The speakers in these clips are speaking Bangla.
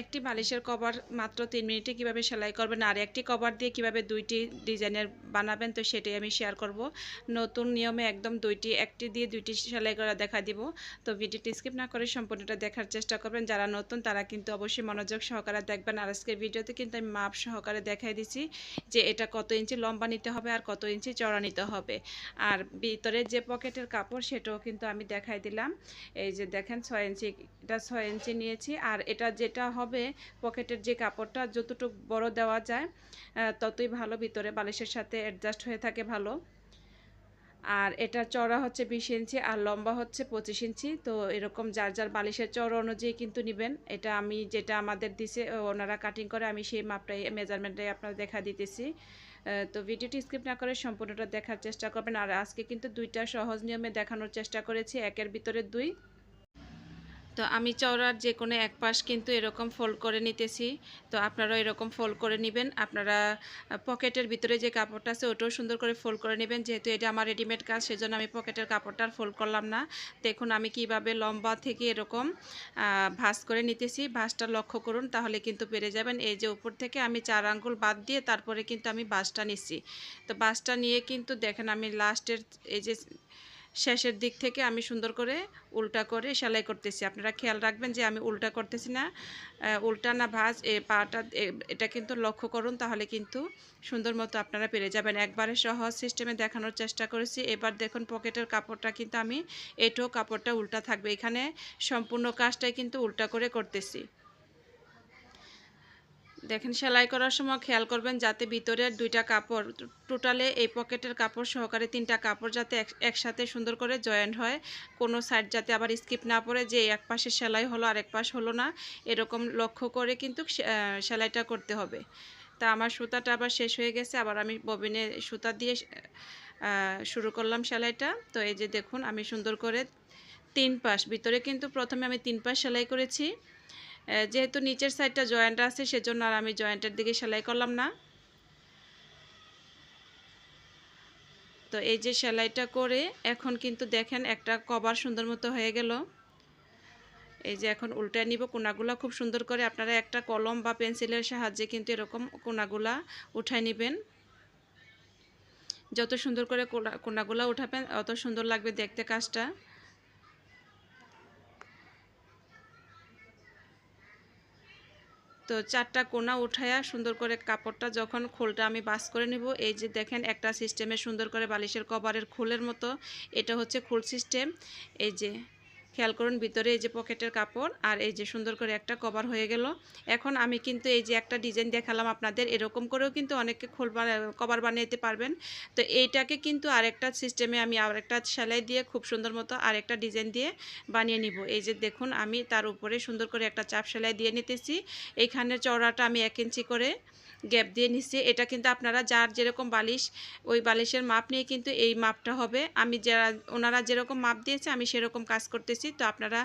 একটি বালিশের কভার মাত্র তিন মিনিটে কীভাবে সেলাই করবেন আর একটি কভার দিয়ে কীভাবে দুইটি ডিজাইনের বানাবেন, তো সেটাই আমি শেয়ার করব। নতুন নিয়মে একদম দুইটি, একটি দিয়ে দুইটি সেলাই করা দেখা দিব। তো ভিডিওটি স্কিপ না করে সম্পূর্ণটা দেখার চেষ্টা করবেন। যারা নতুন, তারা কিন্তু অবশ্যই মনোযোগ সহকারে দেখবেন। আর আজকের ভিডিওতে কিন্তু আমি মাপ সহকারে দেখাই দিছি যে এটা কত ইঞ্চি লম্বা নিতে হবে আর কত ইঞ্চি চড়া নিতে হবে। আর ভিতরে যে পকেটের কাপড়, সেটাও কিন্তু আমি দেখাই দিলাম। এই যে দেখেন, ছয় ইঞ্চি, এটা ছয় ইঞ্চি নিয়েছি। আর এটা যেটা হবে, পকেটের যে কাপড়টা যতটুকু বড় দেওয়া যায় ততই ভালো, ভিতরে বালিশের সাথে অ্যাডজাস্ট হয়ে থাকে ভালো। আর এটা চড়া হচ্ছে বিশ ইঞ্চি, আর লম্বা হচ্ছে পঁচিশ ইঞ্চি। তো এরকম যার যার বালিশের চড়া অনুযায়ী কিন্তু নেবেন। এটা আমি যেটা আমাদের দিছে ওনারা কাটিং করে, আমি সেই মাপটাই মেজারমেন্টটাই আপনার দেখা দিতেছি। তো ভিডিওটি স্কিপ না করে সম্পূর্ণটা দেখার চেষ্টা করবেন। আর আজকে কিন্তু দুইটা সহজ নিয়মে দেখানোর চেষ্টা করেছি, একের ভিতরে দুই। তো আমি চওড়ার যে কোনো এক পাশ কিন্তু এরকম ফোল্ড করে নিতেছি। তো আপনারাও এরকম ফোল্ড করে নেবেন। আপনারা পকেটের ভিতরে যে কাপড়টা আছে ওটাও সুন্দর করে ফোল্ড করে নেবেন। যেহেতু এটা আমার রেডিমেড কাজ, সেজন্য আমি পকেটের কাপড়টা ফোল্ড করলাম না। দেখুন আমি কীভাবে লম্বা থেকে এরকম ভাঁজ করে নিতেছি। ভাঁজটা লক্ষ্য করুন, তাহলে কিন্তু পেরে যাবেন। এই যে উপর থেকে আমি চার আঙ্গুল বাদ দিয়ে তারপরে কিন্তু আমি বাসটা নিচ্ছি। তো বাঁশটা নিয়ে কিন্তু দেখেন আমি লাস্টের এই যে শেষের দিক থেকে আমি সুন্দর করে উল্টা করে সেলাই করতেছি। আপনারা খেয়াল রাখবেন যে আমি উল্টা করতেছি না। উল্টা না ভাঁজ, এ পাটা এটা কিন্তু লক্ষ্য করুন তাহলে কিন্তু সুন্দর মতো আপনারা পেরে যাবেন। একবারে সহজ সিস্টেমে দেখানোর চেষ্টা করেছি। এবার দেখুন পকেটের কাপড়টা কিন্তু আমি এটাও কাপড়টা উল্টা থাকবে। এখানে সম্পূর্ণ কাজটাই কিন্তু উল্টা করে করতেছি। দেখেন, সেলাই করার সময় খেয়াল করবেন যাতে ভিতরের দুইটা কাপড়, টোটালে এই পকেটের কাপড় সহকারে তিনটা কাপড় যাতে এক- একসাথে সুন্দর করে জয়েন্ট হয়। কোনো সাইড যাতে আবার স্কিপ না পড়ে যে এক পাশে সেলাই হলো আর এক পাশ হলো না, এরকম লক্ষ্য করে কিন্তু সেলাইটা করতে হবে। তা আমার সুতাটা আবার শেষ হয়ে গেছে, আবার আমি ববিনে সুতা দিয়ে শুরু করলাম সেলাইটা। তো এই যে দেখুন, আমি সুন্দর করে তিন পাশ, ভিতরে কিন্তু প্রথমে আমি তিন পাশ সেলাই করেছি। যেহেতু নিচের সাইডটা জয়েন্ট আছে, সেজন্য আর আমি জয়েন্টের দিকে সেলাই করলাম না। তো এই যে সেলাইটা করে এখন কিন্তু দেখেন একটা কভার সুন্দর মতো হয়ে গেল। এই যে এখন উল্টে নিব কোনাগুলা, খুব সুন্দর করে আপনারা একটা কলম বা পেন্সিলের সাহায্যে কিন্তু এরকম কোনাগুলা উঠায় নেবেন। যত সুন্দর করে কোনা- কোনাগুলা উঠাবেন, অত সুন্দর লাগবে দেখতে কাজটা। তো চারটা কোনা উঠায়া সুন্দর করে কাপড়টা যখন খোলটা আমি বাস করে নিব, এই যে দেখেন একটা সিস্টেমে সুন্দর করে বালিশের কভারের খোলের মতো, এটা হচ্ছে খোল সিস্টেম এই যে খেয়াল করুন, ভিতরে এই যে পকেটের কাপড় আর এই যে সুন্দর করে একটা কভার হয়ে গেল। এখন আমি কিন্তু এই যে একটা ডিজাইন দেখালাম আপনাদের, এরকম করেও কিন্তু অনেকে খোল কভার বানিয়ে পারবেন। তো এইটাকে কিন্তু আরেকটা সিস্টেমে আমি আরেকটা সেলাই দিয়ে খুব সুন্দর মতো আরেকটা ডিজাইন দিয়ে বানিয়ে নিব। এই যে দেখুন, আমি তার উপরে সুন্দর করে একটা চাপ সেলাই দিয়ে নিতেছি। এইখানে চওড়াটা আমি এক ইঞ্চি করে গ্যাপ দিয়ে নিচ্ছি। এটা কিন্তু আপনারা যার যেরকম বালিশ, ওই বালিশের মাপ নিয়ে কিন্তু এই মাপটা হবে। আমি যারা, ওনারা যেরকম মাপ দিয়েছে, আমি সেরকম কাজ করতেছি। তো আপনারা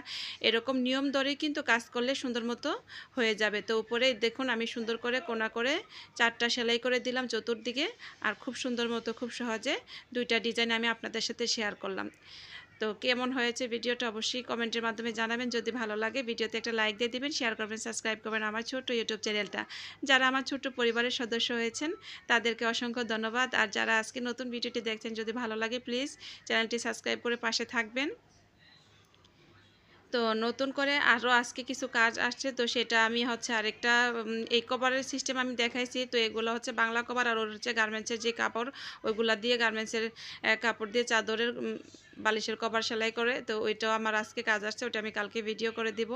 এরকম নিয়ম ধরেই কিন্তু কাজ করলে সুন্দর মতো হয়ে যাবে। তো উপরে দেখুন, আমি সুন্দর করে কোনা করে চারটা সেলাই করে দিলাম চতুর্দিকে। আর খুব সুন্দর মতো, খুব সহজে দুইটা ডিজাইন আমি আপনাদের সাথে শেয়ার করলাম। তো কেমন হয়েছে ভিডিওটা অবশ্যই কমেন্টের মাধ্যমে জানাবেন। যদি ভালো লাগে ভিডিওতে একটা লাইক দিয়ে দিবেন শেয়ার করবেন সাবস্ক্রাইব করবেন আমার ছোট্ট ইউটিউব চ্যানেলটা যারা আমার ছোট্ট পরিবারের সদস্য হয়েছেন, তাদেরকে অসংখ্য ধন্যবাদ। আর যারা আজকে নতুন ভিডিওটি দেখছেন, যদি ভালো লাগে প্লিজ চ্যানেলটি সাবস্ক্রাইব করে পাশে থাকবেন। তো নতুন করে আরও আজকে কিছু কাজ আসছে, তো সেটা আমি হচ্ছে আরেকটা এই কভারের সিস্টেম আমি দেখাইছি। তো এগুলো হচ্ছে বাংলা কভার আর ওর হচ্ছে গার্মেন্টসের যে কাপড়, ওইগুলা দিয়ে গার্মেন্টসের কাপড় দিয়ে চাদরের বালিশের কভার সেলাই করে, তো ওইটাও আমার আজকে কাজ আসছে ওটা আমি কালকে ভিডিও করে দিব।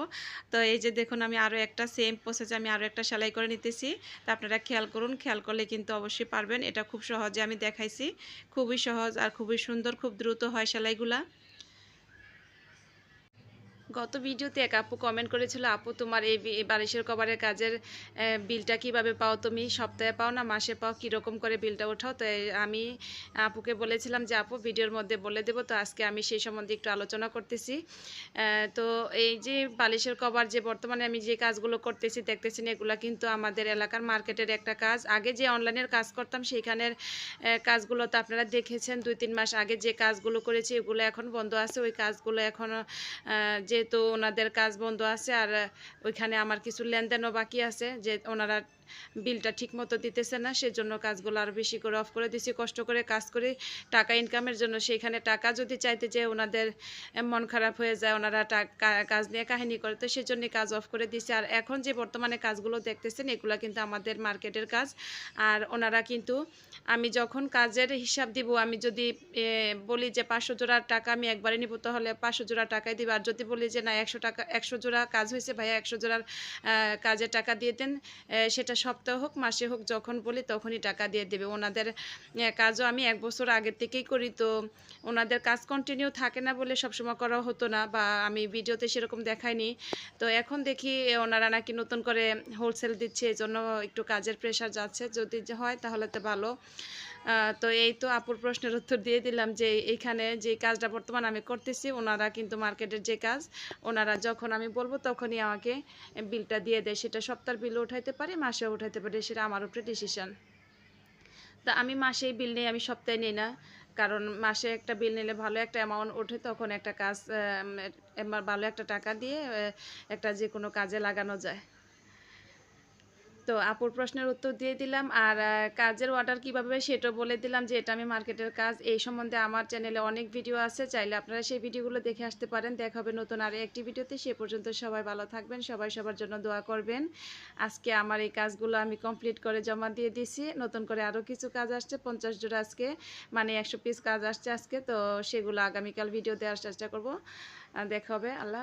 তো এই যে দেখুন, আমি আরও একটা সেম প্রসেসে আমি আরও একটা সেলাই করে নিতেছি। তা আপনারা খেয়াল করুন, খেয়াল করলে কিন্তু অবশ্যই পারবেন। এটা খুব সহজে আমি দেখাইছি। খুবই সহজ আর খুবই সুন্দর, খুব দ্রুত হয় সেলাইগুলা। গত ভিডিওতে এক আপু কমেন্ট করেছিল, আপু, তোমার এই বালিশের কভারের কাজের বিলটা কীভাবে পাও তুমি? সপ্তাহে পাও না, মাসে পাও? কীরকম করে বিলটা ওঠাও? তো আমি আপুকে বলেছিলাম যে, আপু, ভিডিওর মধ্যে বলে দেবো। তো আজকে আমি সেই সম্বন্ধে একটু আলোচনা করতেছি। তো এই যে বালিশের কভার যে বর্তমানে আমি যে কাজগুলো করতেছি দেখতেছি না এগুলো কিন্তু আমাদের এলাকার মার্কেটের একটা কাজ। আগে যে অনলাইনের কাজ করতাম, সেইখানের কাজগুলো তো আপনারা দেখেছেন। দুই, তিন মাস আগে যে কাজগুলো করেছি, এগুলো এখন বন্ধ আছে। ওই কাজগুলো এখনও যে যেহেতু ওনাদের কাজ বন্ধ আছে আর ওইখানে আমার কিছু লেনদেনও বাকি আছে যে ওনারা বিলটা ঠিক মতো দিতেছে না, সেজন্য কাজগুলো আরও বেশি করে অফ করে দিছি, কষ্ট করে কাজ করে, টাকা ইনকামের জন্য সেইখানে টাকা যদি চাইতে যে ওনাদের মন খারাপ হয়ে যায়, ওনারা কাজ নিয়ে কাহিনী করে, তো সেজন্য কাজ অফ করে দিছে। আর এখন যে বর্তমানে কাজগুলো দেখতেছেন, এগুলো কিন্তু আমাদের মার্কেটের কাজ। আর ওনারা কিন্তু আমি যখন কাজের হিসাব দিব, আমি যদি বলি যে পাঁচশো জোড়ার টাকা আমি একবারে নিব, তাহলে পাঁচশো জোড়া টাকাই দিব। আর যদি বলি যে না, একশো টাকা, একশো জোড়া কাজ হয়েছে, ভাইয়া একশো জোড়ার কাজের টাকা দিয়ে দেন সেটা সপ্তাহ হোক, মাসে হোক, যখন বলি তখনই টাকা দিয়ে দেবে। ওনাদের কাজও আমি এক বছর আগের থেকেই করি তো ওনাদের কাজ কন্টিনিউ থাকে না বলে সবসময় করা হতো না বা আমি ভিডিওতে সেরকম দেখাইনি। তো এখন দেখি ওনারা নাকি নতুন করে হোলসেল দিচ্ছে, এজন্য জন্য একটু কাজের প্রেশার যাচ্ছে। যদি হয় তাহলে তো ভালো। তো এই তো আপুর প্রশ্নের উত্তর দিয়ে দিলাম যে এইখানে যে কাজটা বর্তমান আমি করতেছি, ওনারা কিন্তু মার্কেটের যে কাজ, ওনারা যখন আমি বলব তখনই আমাকে বিলটা দিয়ে দেয়। সেটা সপ্তাহের বিলও উঠাইতে পারি, মাসেও উঠাইতে পারি, সেটা আমার উপরে ডিসিশন তা আমি মাসেই বিল নেই, আমি সপ্তাহে নিই না। কারণ মাসে একটা বিল নিলে ভালো একটা অ্যামাউন্ট ওঠে, তখন একটা কাজ ভালো একটা টাকা দিয়ে একটা যে কোনো কাজে লাগানো যায়। তো আপুর প্রশ্নের উত্তর দিয়ে দিলাম। আর কাজের অর্ডার কীভাবে সেটাও বলে দিলাম যে, এটা আমি মার্কেটের কাজ। এই সম্বন্ধে আমার চ্যানেলে অনেক ভিডিও আছে, চাইলে আপনারা সেই ভিডিওগুলো দেখে আসতে পারেন। দেখা হবে নতুন আর একটি ভিডিওতে সে পর্যন্ত সবাই ভালো থাকবেন, সবাই সবার জন্য দোয়া করবেন। আজকে আমার এই কাজগুলো আমি কমপ্লিট করে জমা দিয়ে দিছি। নতুন করে আরও কিছু কাজ আসছে, পঞ্চাশ জোড়া আজকে মানে একশো পিস কাজ আসছে আজকে। তো সেগুলো আগামীকাল ভিডিও দেওয়ার চেষ্টা করব। দেখা হবে। আল্লাহ